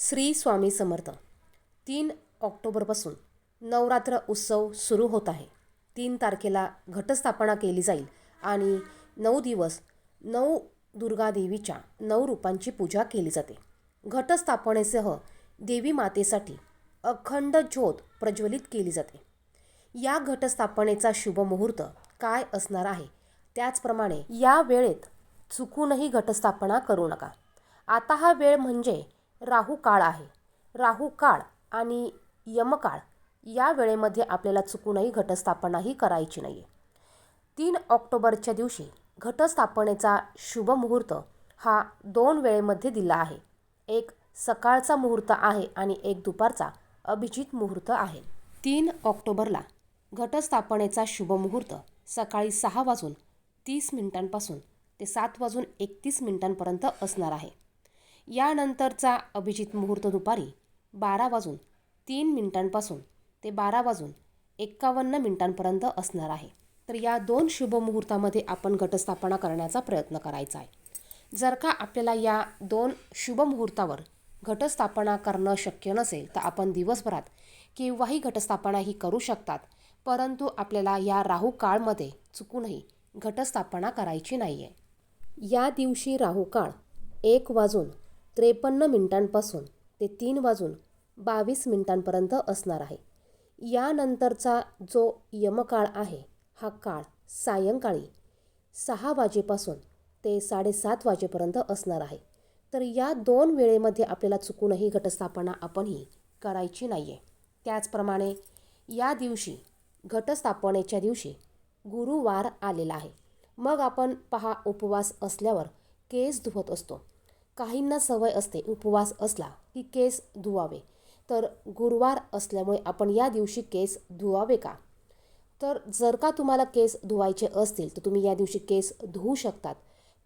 श्री स्वामी समर्थ. तीन ऑक्टोबरपासून नवरात्र उत्सव सुरू होत आहे. तीन तारखेला घटस्थापना केली जाईल आणि नऊ दिवस नऊ दुर्गा देवीच्या नऊ रूपांची पूजा केली जाते. घटस्थापनेसह देवी मातेसाठी अखंड ज्योत प्रज्वलित केली जाते. या घटस्थापनेचा शुभ मुहूर्त काय असणार आहे? त्याचप्रमाणे या वेळेत चुकूनही घटस्थापना करू नका. आता हा वेळ म्हणजे राहू काळ आहे. राहू काळ आणि यमकाळ या वेळेमध्ये आपल्याला चुकूनही घटस्थापनाही करायची नाही आहे तीन ऑक्टोबरच्या दिवशी घटस्थापनेचा शुभ मुहूर्त हा दोन वेळेमध्ये दिला आहे. एक सकाळचा मुहूर्त आहे आणि एक दुपारचा अभिजित मुहूर्त आहे. तीन ऑक्टोबरला घटस्थापनेचा शुभ मुहूर्त सकाळी सहा वाजून तीस मिनिटांपासून ते सात वाजून एकतीस मिनिटांपर्यंत असणार आहे. यानंतरचा अभिजित मुहूर्त दुपारी बारा वाजून तीन मिनिटांपासून ते बारा वाजून एक्कावन्न मिनिटांपर्यंत असणार आहे. तर या दोन शुभमुहूर्तामध्ये आपण घटस्थापना करण्याचा प्रयत्न करायचा आहे. जर का आपल्याला या दोन शुभमुहूर्तावर घटस्थापना करणं शक्य नसेल तर आपण दिवसभरात केव्हाही घटस्थापना ही करू शकतात परंतु आपल्याला या राहू काळमध्ये चुकूनही घटस्थापना करायची नाही आहे या दिवशी राहू काळ एक वाजून त्रेपन्न मिनिटांपासून ते तीन वाजून बावीस मिनिटांपर्यंत असणार आहे. यानंतरचा जो यमकाळ आहे हा काळ सायंकाळी सहा वाजेपासून ते साडेसात वाजेपर्यंत असणार आहे. तर या दोन वेळेमध्ये आपल्याला चुकूनही घटस्थापना आपणही करायची नाही आहे त्याचप्रमाणे या दिवशी घटस्थापनेच्या दिवशी गुरुवार आलेला आहे. मग आपण पहा उपवास असल्यावर केस धुवत असतो. काहींना सवय असते उपवास असला की केस धुवावे. तर गुरुवार असल्यामुळे आपण या दिवशी केस धुवावे का? तर जर का तुम्हाला केस धुवायचे असतील तर तुम्ही या दिवशी केस धुवू शकतात.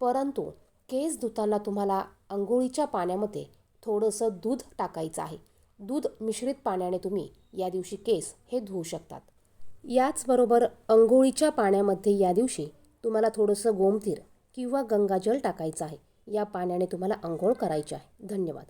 परंतु केस धुताना तुम्हाला आंघोळीच्या पाण्यामध्ये थोडंसं दूध टाकायचं आहे. दूध मिश्रित पाण्याने तुम्ही या दिवशी केस हे धुवू शकतात. याचबरोबर अंघोळीच्या पाण्यामध्ये या दिवशी तुम्हाला थोडंसं गोमतीर किंवा गंगाजल टाकायचं आहे. या पाण्याने तुम्हाला आंघोळ करायची आहे. धन्यवाद.